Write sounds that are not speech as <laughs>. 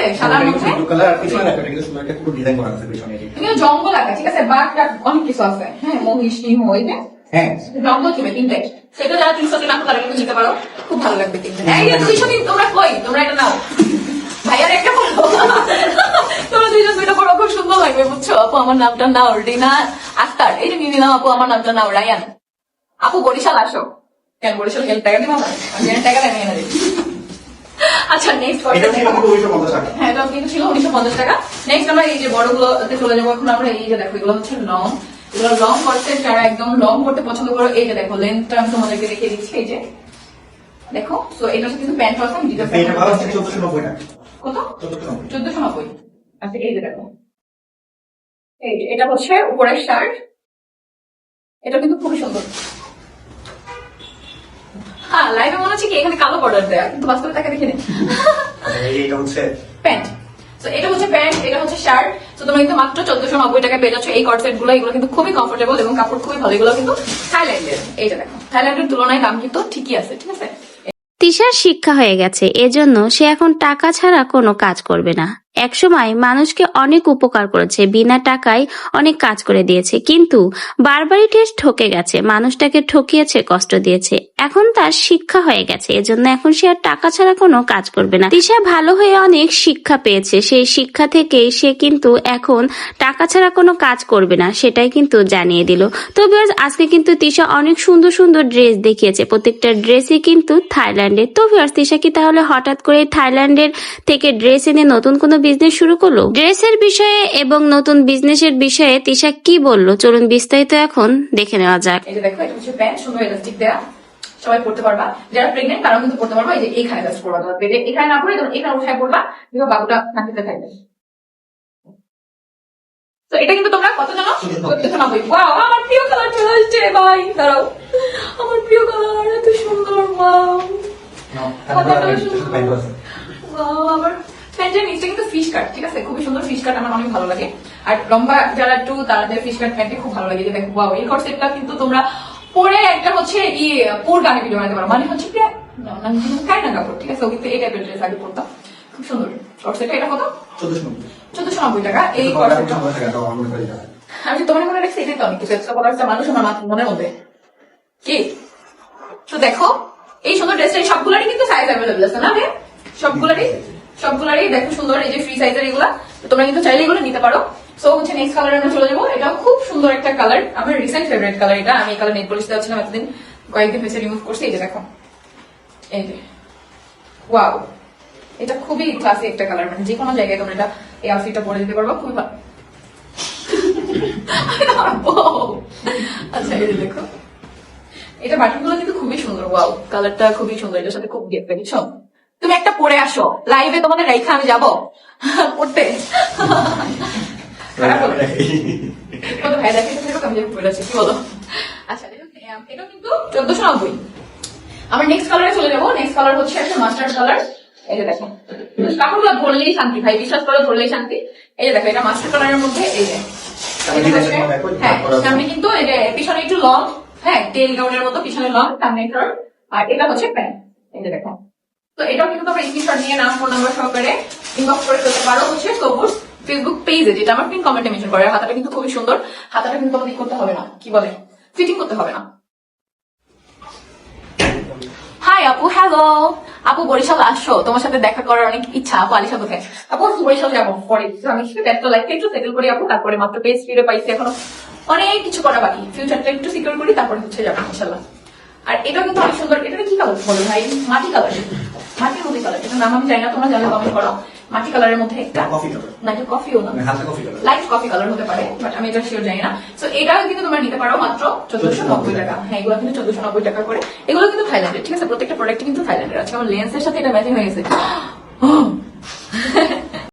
আছে? সাদার মধ্যে? কিন্তু। জঙ্গল ঠিক আছে? বাঘ অনেক কিছু আছে। হ্যাঁ মহিষ সিংহ হ্যাঁ। জঙ্গল সেটা যারা তিনশো দিন আপু তারা কিন্তু নিতে পারো। খুব ভালো লাগবে তিনটে এই যে দুইশো দিন তোমরা কই? তোমরা এটা নাও। ভাইয়ার একটা পড়ো তোমরা দুইজন দুইটা পড়ো খুব সুন্দর লাগবে বুঝছ? আপু আমার নামটা নাও রিনা আক্তার। এই যে নিয়ে নিলাম আপু আমার নামটা নাও রায়ান। আপু বরিশাল আসো। কেন বরিশাল গেলে টাকা দিবো টাকা দেয় না আচ্ছা নেক্সট এটা ছিল কিন্তু ওইটা পঞ্চাশ টাকা। হ্যাঁ এটা কিন্তু ছিল উনিশশো পঞ্চাশ টাকা। নেক্সট আমরা এই যে বড়গুলোতে চলে যাব এখন আমরা এই যে দেখো এগুলো হচ্ছে লং এগুলো লং করতে যারা একদম লং করতে পছন্দ করো এই যে দেখো লেন্থটা আমি তোমাদেরকে দেখিয়ে দিচ্ছি এই যে। দেখো তো এটা কিন্তু প্যান্ট আছে আমি ডিটেলস এটা ভালো আছে চোদ্দশো নব্বই টাকা। কত? চোদ্দশো নব্বই। চোদ্দশো নব্বই। আচ্ছা এই যে দেখো। এই এটা হচ্ছে উপরের শার্ট এটা কিন্তু খুবই সুন্দর। হ্যাঁ লাইভে মনে হচ্ছে কি এখানে কালো বর্ডার দেয়া কিন্তু বাস্তবে তাকে দেখে আচ্ছা, হচ্ছে প্যান্ট তো এটা হচ্ছে প্যান্ট এটা হচ্ছে শার্ট তো তোমরা কিন্তু মাত্র চোদ্দশো নব্বই টাকায় পেয়ে যাচ্ছ এই কটসেটগুলো এগুলো কিন্তু খুবই কমফোর্টেবল এবং কাপড় খুবই ভালো এগুলো কিন্তু থাইল্যান্ডের এইটা দেখো থাইল্যান্ডের তুলনায় দাম কিন্তু ঠিকই আছে ঠিক আছে? তিশার শিক্ষা হয়ে গেছে এজন্য সে এখন টাকা ছাড়া কোনো কাজ করবে না। একসময় মানুষকে অনেক উপকার করেছে, বিনা টাকায় অনেক কাজ করে দিয়েছে। কিন্তু বারবারই টেস্ট ঠকে গেছে, মানুষটাকে ঠকিয়েছে, কষ্ট দিয়েছে। এখন তার শিক্ষা হয়ে গেছে, এজন্য এখন সে আর টাকা ছাড়া কোনো কাজ করবে না। তিশা ভালো হয়ে অনেক শিক্ষা পেয়েছে, সেই শিক্ষা থেকেই সে কিন্তু এখন টাকা ছাড়া কোনো কাজ করবে না, সেটাই কিন্তু জানিয়ে দিল। তো আজকে কিন্তু তিশা অনেক সুন্দর সুন্দর ড্রেস দেখিয়েছে, প্রত্যেকটা ড্রেসই কিন্তু থাইল্যান্ডের। তো ভিউয়ার্স তিশা কি তাহলে হঠাৎ করে থাইল্যান্ডের থেকে ড্রেস এনে নতুন কোনো বিজনেস শুরু করল? ড্রেসের বিষয়ে এবং নতুন বিজনেসের বিষয়ে তিশা কি বলল? চলুন বিস্তারিত এখন দেখে নেওয়া যাক। এই যে দেখো এটা হচ্ছে প্যান্ট সুন্দর ইলাস্টিক দেয়া। সবাই পড়তে পারবা। যারা প্রেগনেন্ট তারাও কিন্তু পড়তে পারবা। এই যে এখানে জাস্ট পড়বা। তোমার পেটে এখানে না পড়ে তোমরা এখানে উঠায় পড়বা। দেখো বাবুটা নাকিতে থাকবে। তো এটা কিন্তু তোমরা কত জানো? চোদ্দশো নব্বই। ওয়াও আমার প্রিয় কালার চলে আসছে ভাই। দাঁড়াও। আমার প্রিয় কালার এত সুন্দর ওয়াও একটা সুন্দর। আমার প্যান্টের নিচটা কিন্তু ফিশ কাট ঠিক আছে? খুবই সুন্দর ফিশ কাট আমার অনেক ভালো লাগে। আর লম্বা যারা একটু তাদের ফিশ কাট প্যান্টে খুব ভালো লাগে যে দেখো এই কট সেটটা কিন্তু তোমরা পরে একটা হচ্ছে ইয়ে পোর গানে ভিডিও বানাতে পারো। মানে হচ্ছে কি না কাপড় ঠিক আছে? ও কিন্তু এই টাইপের ড্রেস আগে পরতাম খুব সুন্দর। এটা কত? চোদ্দশো নব্বই। টাকা। এই। আমি তোমার মনে রাখছি এটাই তো অনেক কিছু। একটা মানুষ আমার মনের মধ্যে। কি? তো দেখো এই সুন্দর ড্রেসটা সবগুলারই কিন্তু সাইজ অ্যাভেলেবল আছে না? সবগুলারই? সবগুলারই দেখো সুন্দর, এই যে ফ্রি সাইজের এগুলা। তোমরা কিন্তু চাইলে এগুলো নিতে পারো। সো হচ্ছে নেক্সট কালার আমরা চলে যাব। এটাও খুব সুন্দর একটা কালার আমার রিসেন্ট ফেভারিট কালার এটা। আমি এই কালার নেট পলিশ দেওয়া এতদিন কয়েকদিন হয়েছে রিমুভ করছি। এই যে দেখো। এই যে। ওয়াও এটা খুবই ক্লাসি একটা কালার মানে যে কোনো জায়গায় তোমরা এটা, এই আউটফিটটা পরে দিতে পারব খুবই ভালো। <laughs> আচ্ছা এই দেখো। এটা বাটনগুলো কিন্তু খুবই সুন্দর। ওয়াও কালারটা খুবই সুন্দর। এটার সাথে খুব গেট পেয়েছ তুমি একটা পরে আসো। লাইভে তোমাদের রেখা আমি যাব। পড়তে ভাই দেখে আমি কি বলো? আচ্ছা এটা- কিন্তু চোদ্দশো নব্বই। আমরা নেক্সট কালারে চলে যাব। নেক্সট কালার হচ্ছে একটা মাস্টার্ড কালার এই যে দেখো। কাপড়গুলো ধরলেই শান্তি ভাই বিশ্বাস করো ধরলেই শান্তি। এই যে দেখো এটা মাস্টার কালারের মধ্যে এই যে। হ্যাঁ সামনে কিন্তু এই যে পিছনে একটু লং হ্যাঁ টেল গাউনের মতো পিছনে লং সামনে আর এটা হচ্ছে প্যান্ট এই যে দেখো। তো এটাও কিন্তু তোমরা স্ক্রিনশট নিয়ে নাম ফোন নাম্বার সহকারে ইনবক্স করে ফেলতে পারো। হচ্ছে সবুজ ফেসবুক পেজে যেটা আমার পিন কমেন্টে মেনশন করে। হাতাটা কিন্তু খুবই সুন্দর। হাতাটা কিন্তু তোমাদের করতে হবে না। কি বলে? ফিটিং করতে হবে না। হাই আপু। হ্যালো আপু, বরিশাল আসো। তোমার সাথে দেখা করার অনেক ইচ্ছা। আপু, আলিশা কোথায়? আপু বরিশাল যাব। পরে আমি ব্যস্ত একটু সেটেল করি আপু। তারপরে মাত্র পেজ ফিরে পাইছি। এখনও অনেক কিছু করা বাকি। ফিউচারটা একটু সিকিউর করি, তারপরে হচ্ছে যাব, ইনশাল্লাহ। আর এটা কিন্তু অনেক সুন্দর। এটা কি কালার বলো ভাই। মাটি কালার মাটির হতে কালার এটা নাম আমি জানি না তোমরা জানলে কমেন্ট করো। মাটি কালারের মধ্যে একটা কফি কালার না এটা কফিও না? হালকা coffee colour light coffee colour হতে পারে বাট আমি এটা শিওর জানি না। তো এটাও কিন্তু তোমরা নিতে পারো মাত্র চোদ্দশো নব্বই টাকা। হ্যাঁ এগুলো কিন্তু চোদ্দশো নব্বই টাকা করে। এগুলো কিন্তু থাইল্যান্ডের ঠিক আছে? প্রত্যেকটা প্রোডাক্ট কিন্তু থাইল্যান্ডের আছে। আমার লেন্সের সাথে এটা ম্যাচিং হয়ে গেছে।